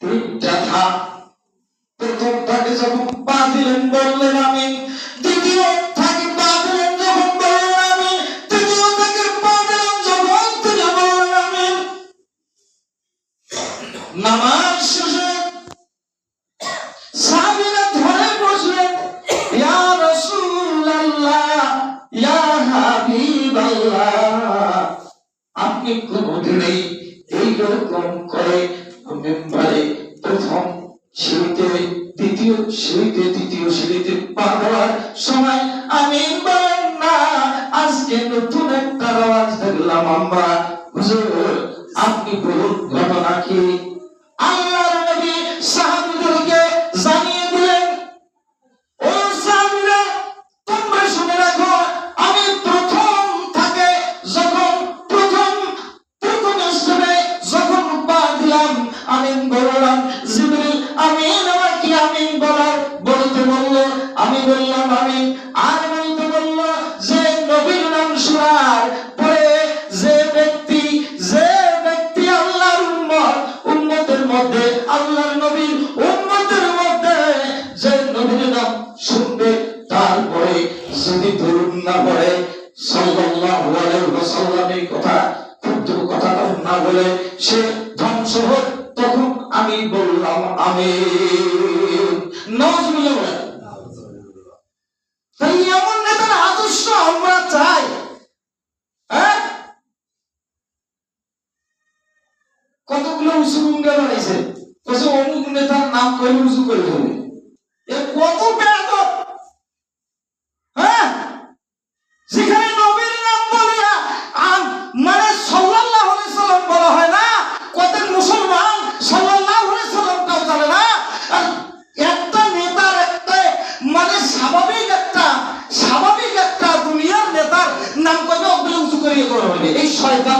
তিনটা ধাপ প্রথম থাকে যখন পা সিঁড়িতে তৃতীয় সিঁড়িতে তৃতীয় সিঁড়িতে পা দেওয়ার সময় আমি না, আজকে নতুন একটা আওয়াজ দেখলাম আমরা। হুজুর, আপনি বলুন আমি বললাম আমিন আর বলতে বলল যে নবীর নাম শোনার পরে যে ব্যক্তি যে ব্যক্তি আল্লাহর উম্মত, উম্মতের মধ্যে, আল্লাহর নবীর উম্মতের মধ্যে যে নবীর নাম শুনবে, তারপরে যদি দরুদ না পড়ে, সাল্লাল্লাহু আলাইহি ওয়াসাল্লামের কথা, ক্ষুদ্র কথা না বলে সে ধ্বংস হোক, তখন আমি বললাম আমি নজমিল্লাহ বলেন তাই এমন নেতার আদর্শ আমরা চাই। হ্যাঁ? কতগুলো উসুলুঙ্গা বানাইছে? কত অমুক নেতার নাম কইলে উজু করে দেবে এ কত বেয়াদব হবে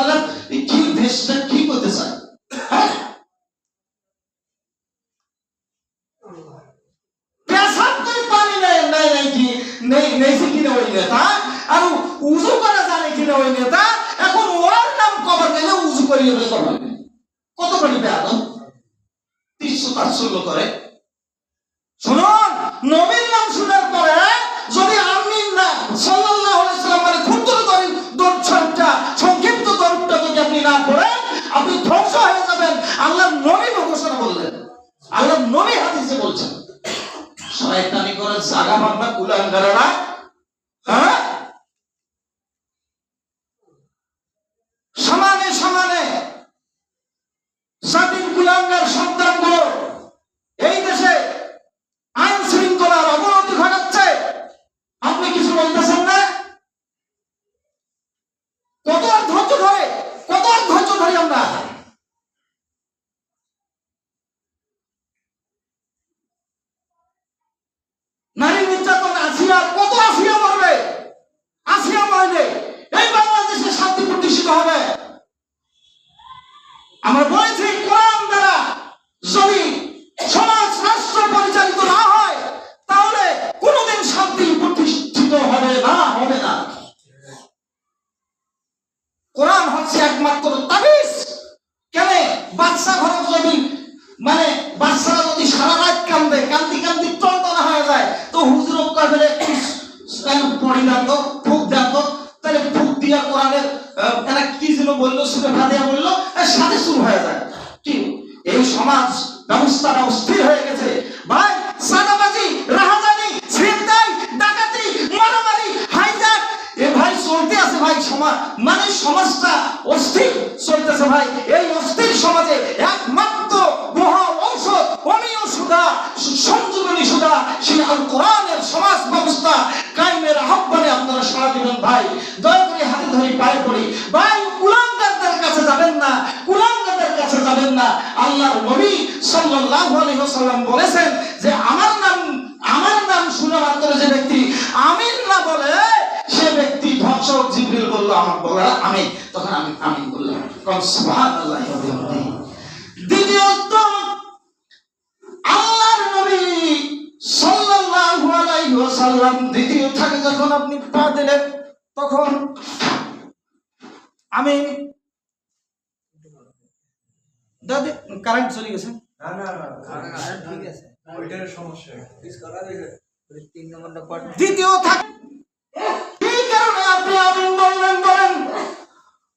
ধৈর্য ধরে কত ধৈর্য ধরি আমরা নারী নির্যাতন আসিয়া কত আসিয়া মরবে আসিয়া মরবে এই বাংলাদেশে শান্তি প্রতিষ্ঠিত হবে আমরা বলেছি কোরআন দ্বারা যদি সমাজ রাষ্ট্র পরিচালিত না হয় তাহলে কোনোদিন শান্তি প্রতিষ্ঠিত হবে না হবে না কোরআন হচ্ছে একমাত্র তাবিজ? কেন? বাচ্চা ঘরে যদি মানে বাচ্চারা যদি সারা রাত কান্দে, কান্দি কান্দি টনটনা হয়ে যায়, তো হুজুর কাছে একটু পড়ি দেন তো? ফুক দেন তাহলে ফুক দিয়া কোরআনের এরা কি যেন বলল, সুরে ফাতিয়া বলল সাথে শুরু হয়ে যায়। কি? এই সমাজ ব্যবস্থাটা অস্থির হয়ে গেছে। ভাই সাদাবাজি সমাজ মানে সমাজটা অস্থির চলতেছে ভাই। এই অস্থির সমাজে একমাত্র মহা ঔষধ অমীয় সুধা সংযোগনী সুধা আল কোরআনের সমাজ ব্যবস্থা কায়েমের আহ্বানে আপনারা সাড়া দিবেন ভাই। দয়া করে হাতে ধরে পায়ে পড়ি। ভাই, কুলাঙ্গারদের কাছে যাবেন না, কুলাঙ্গারদের কাছে যাবেন না। আল্লাহর নবী সাল্লাল্লাহু আলাইহি ওয়াসাল্লাম বলেছেন যে, আমার নাম আমার নাম শুনে মাত্র যে ব্যক্তি আমিন না বলে, সে ব্যক্তি ধ্বংস হোক। আমার বলা আমি তখন আমি আমিন বললাম কোন সুবহানাল্লাহি ওয়া বিহামদিহি। দ্বিতীয়ত আল্লাহর নবী সাল্লাল্লাহু আলাইহি ওয়াসাল্লাম দ্বিতীয় থাকে যখন আপনি পা দিলেন তখন আমি দাদি কারেন্ট চলে গেছে। না না না ঠিক আছে। ওইটার সমস্যা। তিন নম্বরটা দ্বিতীয় থাক এই কারণে আপনি আমিন বললেন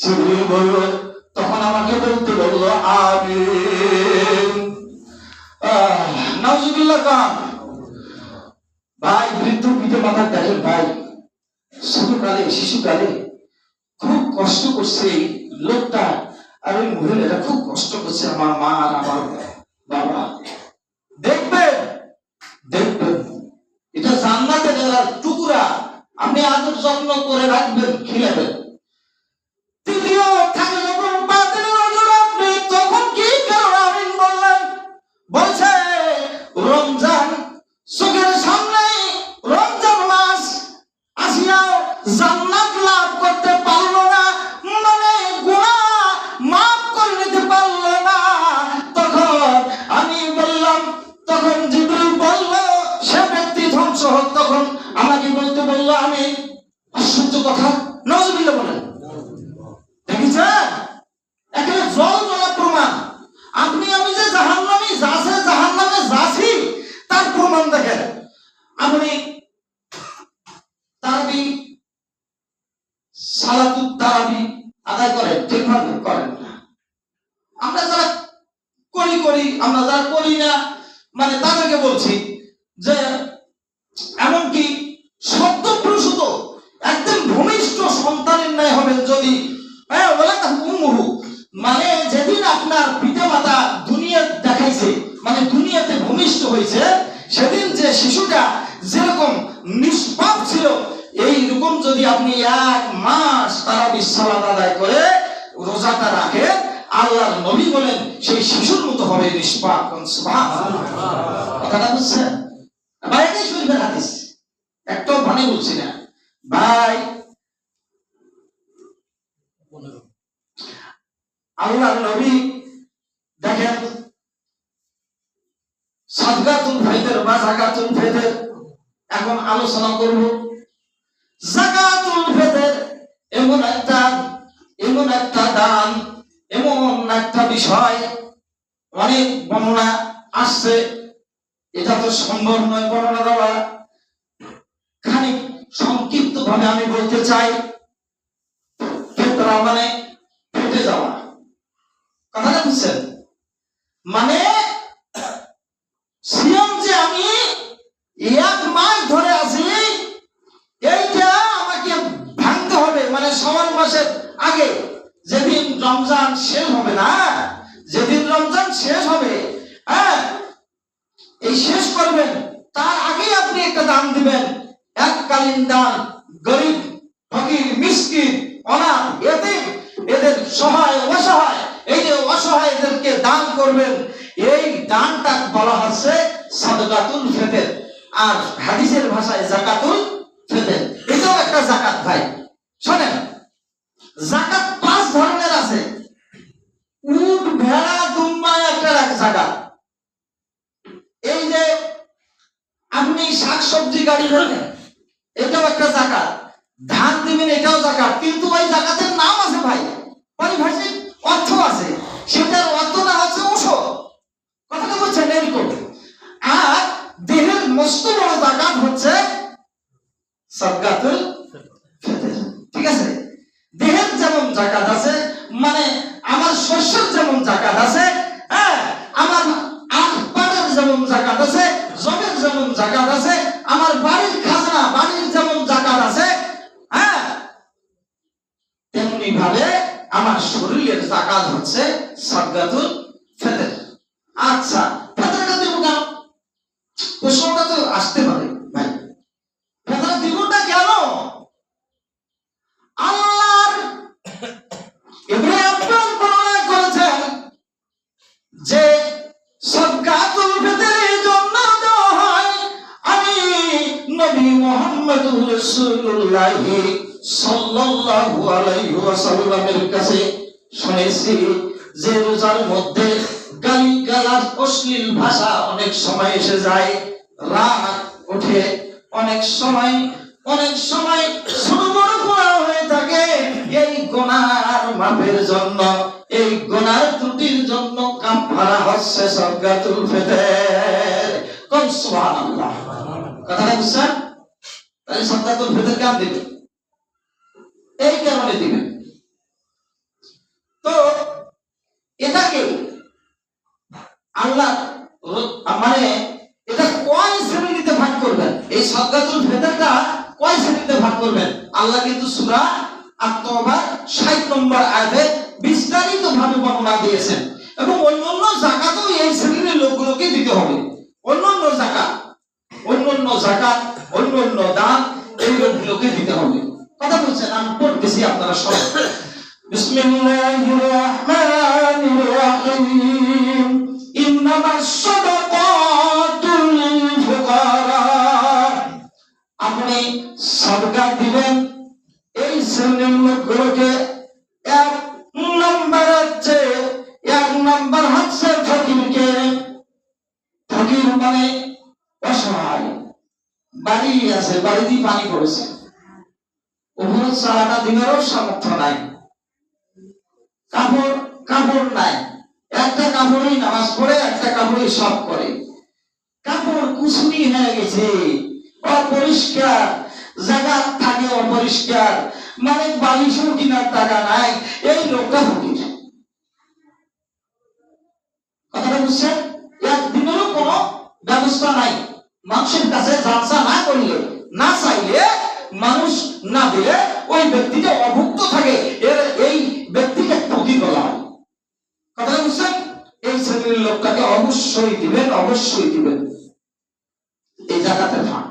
জিবরিল বলল, তখন আমাকে বলতে বলল, আমিন। নাউজুবিল্লাহ কাম ভাই, বৃদ্ধ পিতা মাতা দেখেন ভাই, ছোটকালে, শিশুকালে খুব কষ্ট করছে এই লোকটা, আর ওই মহিলাটা খুব কষ্ট করছে আমার মা আর আমার বাবা। দেখবেন দেখবেন, এটা জান্নাতের টুকরা। আপনি আদর যত্ন করে রাখবেন, খিলাবেন। তারাবি সালাতুত তারাবি আদায় করেন, ঠিকভাবে করেন না। আমরা যারা করি করি, আমরা যারা করি না মানে তাদেরকে বলছি যে যদি আপনি এক মাস তারা বিশ্বনাথ আদায় করে, রোজাটা রাখে আল্লাহর নবী বলেন, সেই শিশুর মতো হবে নিষ্পাপ। কথাটা শরীফের হাদিস। একটাও মানে বলছি না। ভাই নবী দেখেন, সাদগাতুল ভাইদের বা ফেদের এখন আলোচনা করব। জাকাতুল ফেদের এমন একটা এমন একটা দান, এমন একটা বিষয়, অনেক বর্ণনা আসছে। এটা তো সম্ভব নয় বর্ণনা দেওয়া। খানিক সংক্ষিপ্ত ভাবে আমি বলতে চাই, ফেতরা মানে ফেটে যাওয়া। কথাটা বুঝছেন? মানে সিয়াম যে আমি এক মাস ধরে আছি এইটা আমাকে ভাঙতে হবে মানে সমান মাসের আগে যেদিন রমজান শেষ হবে না? যেদিন রমজান শেষ হবে হ্যাঁ এই শেষ করবেন, তার আগেই আপনি একটা দান দিবেন। এককালীন দান, গরিব, ফকির, মিসকিন, অনাথ, এতিম, এদের সহায়, অসহায়, এই যে অসহায়দেরকে দান করবেন, এই দানটা বলা হচ্ছে সাদকাতুল ফেতের। আর হাদিসের ভাষায় জাকাতুল ফেতের। এটাও একটা জাকাত ভাই। শোনেন, জাকাত এই যে আপনি শাকসবজি গাড়ি ধরলেন এটাও একটা জাকাত ধান দিবেন, এটাও জাকাত কিন্তু ওই জাকাতের নাম আছে ভাই। পারিভাষিক অর্থ আছে। সেটার অর্থ না হচ্ছে ওষুধ কথাটা বলছেন এরকম? আর দেহের মস্ত বড় জাকাত হচ্ছে ঠিক আছে? দেহের যেমন জাকাত আছে মানে আমার শস্যের যেমন জাকাত আছে রাসূলুল্লাহ সাল্লাল্লাহু আলাইহি ওয়াসাল্লামের কাছে শুনেছি যে রোজার মধ্যে গালি গালাজ অশ্লীল ভাষা অনেক সময় এসে যায়, রাগ ওঠে। অনেক সময় অনেক সময় ছোট বড় হয়ে থাকে। এই গোনার মাপের জন্য, এই গোনার ত্রুটির জন্য কাফারা হচ্ছে সদকাতুল ফিতর। কোন সুবহানাল্লাহ। কথাটা বুঝছেন তাহলে সদকাতুল ফিতর কাম দিবেন এই কারণে দিবেন তো এটাকে আল্লাহ মানে এটা কয় শ্রেণীতে ভাগ করবেন? এই সদকাতুল ফিতরটা কয় শ্রেণীতে ভাগ করবেন? আল্লাহ কিন্তু সূরা আত-তওবা 60 নম্বর আয়াতে বিস্তারিত ভাবে বর্ণনা দিয়েছেন। এবং অন্যান্য যাকাতও এই শ্রেণির লোকগুলোকে দিতে হবে। অন্যান্য যাকাত অন্যান্য যাকাত অন্যান্য দান এই দিতে হবে। কথা বলছেন, আমি পড়তেছি আপনারা সবাই। বিসমিল্লাহির রহমানির রহিম। সাদাকাতুল ফুকারা। আপনি সদকা দিবেন, এই শ্রেণির লোকগুলোকে আছে বাড়ি দিয়ে পানি পড়েছে। উপর সারাটা দিনেরও সামর্থ্য নাই। কাপড় কাপড় নাই। একটা নামাজ পড়ে, একটা সব করে। কাপড় হয়ে গেছে। অপরিষ্কার, জায়গা থাকে অপরিষ্কার। মানে বালিশও কিনার টাকা নাই। এই লোকটা ফকির। কথাটা বুঝছেন? একদিনেরও কোনো ব্যবস্থা নাই। মানুষের কাছে জালসা না করলে না চাইলে মানুষ না দিলে ওই ব্যক্তিটা অভুক্ত থাকে। এর এই ব্যক্তিকে ফকির বলা কথাটা বুঝছেন? এই শ্রেণির লোকটাকে অবশ্যই দিবেন অবশ্যই দিবেন। এই জায়গাতে ফান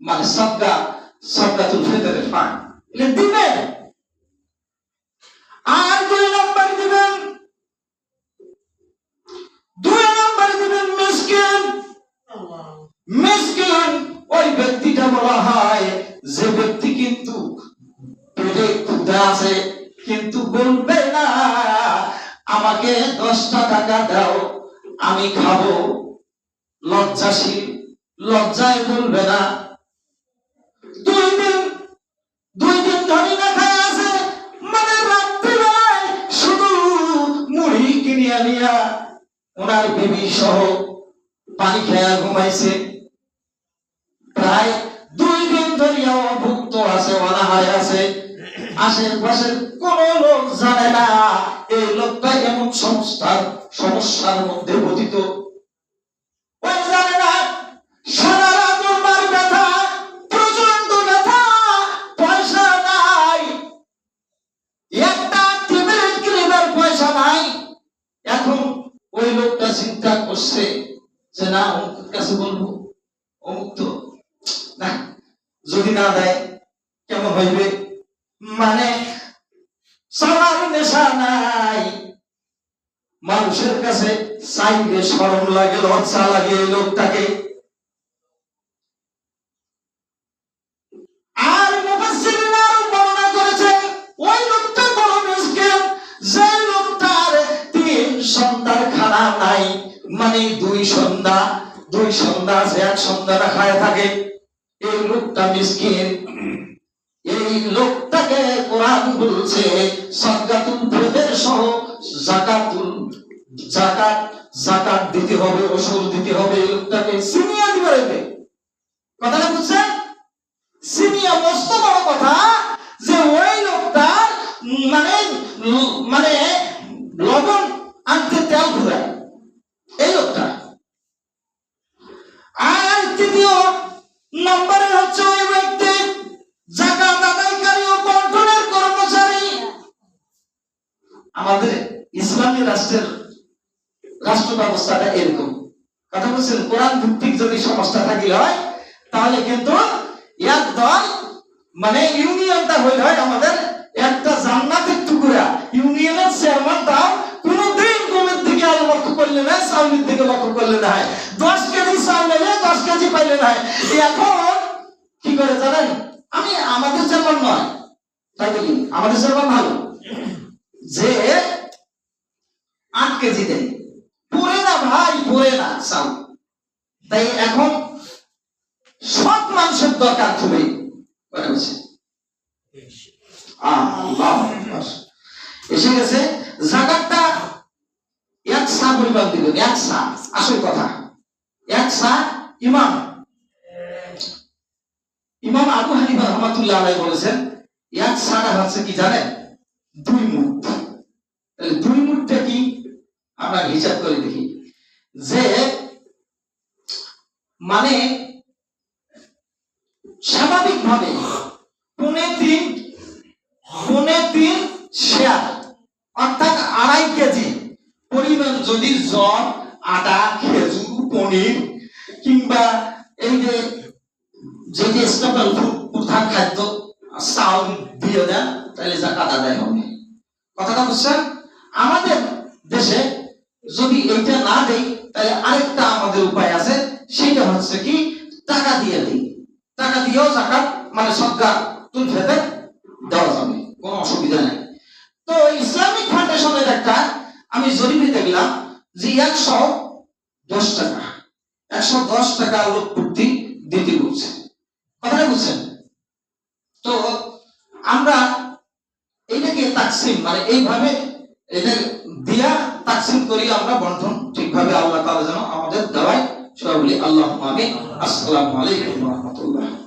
মানে সবটা সবটা ফান এটা দিবেন। যে ব্যক্তি কিন্তু আছে, কিন্তু বলবে না, আমাকে দশটা টাকা দাও, আমি খাব। লজ্জাশীল, লজ্জায় বলবে না। দুই দিন দুই দিন ধরে না খায় আছে মানে রাত্রিবেলায় শুধু মুড়ি কিনিয়া নিয়া ওনার বেবি সহ পানি খেয়া ঘুমাইছে। প্রায় দুই ধরিয়া অভুক্ত আছে, অনাহারে আছে। আশেপাশের কোন লোক জানে না, এই লোকটা এমন সংস্থার, সমস্যার মধ্যে পতিত। ওর প্রচণ্ড ব্যথা পয়সা নাই। একটা পয়সা নাই। এখন ওই লোকটা চিন্তা করছে যে না অমুকের কাছে বলব অমুক তো না যদি না দেয়, কেমন হইবে? মানে নাই। মানুষের কাছে চাইলে শরম লাগে, লজ্জা লাগে এই লোকটাকে। মানে দুই সন্ধ্যা দুই সন্ধ্যা আছে, এক সন্ধ্যা খায় থাকে। লোকটা মিসকিন। এই লোকটাকে কোরআন বলছে সহ দিতে হবে দিতে হবে। এই লোকটাকে দিবে কথাটা বুঝছেন? মস্ত বড় কথা যে ওই লোকটা মানে মানে লবণ আনতে তেল ঘুরায়। এই লোকটা। আর তৃতীয় নম্বরে আমাদের ইসলামী রাষ্ট্রের রাষ্ট্র ব্যবস্থাটা এরকম। কথা বলছেন, কোরআন ভিত্তিক যদি সমস্যা থাকিলে হয়, তাহলে কিন্তু একদল মানে ইউনিয়নটা হইল হয় আমাদের একটা জান্নাতের টুকরা। ইউনিয়নের চেয়ারম্যানটাও কোনোদিন কোমের দিকে আর লক্ষ্য করলে না সামনের দিকে লক্ষ্য করলে না হয় দশ কেজি চাল নেবে দশ কেজি পাইলে না হয় এখন কি করে জানেন? আমি, আমাদের যেমন নয়। তাই বলি, আমাদের যেমন ভালো। যে আট কেজি দেয় পরে না ভাই, পরে না, চাল। তাই এখন সব মানুষের দরকার আকবার। এসে গেছে, জাকাতটা এক সা পরিমাণ দিবেন এক সা, আসল কথা। এক সা ইমাম। ইমাম আবু হানিফা রহমাতুল্লাহ আলাইহি বলেছেন, এক সাটা হচ্ছে কি জানেন? দুই তাহলে দুই মুঠটা কি? আমরা হিসাব করে দেখি। যে মানে স্বাভাবিকভাবে পৌনে তিন পৌনে তিন শেয়ার, অর্থাৎ আড়াই কেজি পরিমাণ যদি জ্বর আটা খেজুর, পনির কিংবা এই যে যেটি স্টেপল ফুড প্রধান খাদ্য, চাউল দিয়ে দেন, তাহলে জাকাত আদায় হবে। কথাটা বুঝছেন? আমাদের দেশে যদি এইটা না দেই, তাহলে আরেকটা আমাদের উপায় আছে। সেটা হচ্ছে কি, টাকা দিয়ে দিই। টাকা দিয়েও জাকাত মানে সদকা তুল ফেতে দেওয়া যাবে। কোনো অসুবিধা নেই। তো ইসলামিক ফাউন্ডেশনের একটা, আমি জরিপে দেখলাম যে একশো দশ টাকা, একশো দশ টাকা লোক প্রতি দিতে বলছে। কথাটা বুঝছেন? তো আমরা এটাকে তাকসিম মানে এইভাবে এটা দিয়া তাকসিম করি আমরা বন্ধন ঠিকভাবে আল্লাহ তাআলা যেন আমাদের দেওয়ায় সবাই বলি আল্লাহ আমিন। আসসালামু আলাইকুম ওয়া রাহমাতুল্লাহ।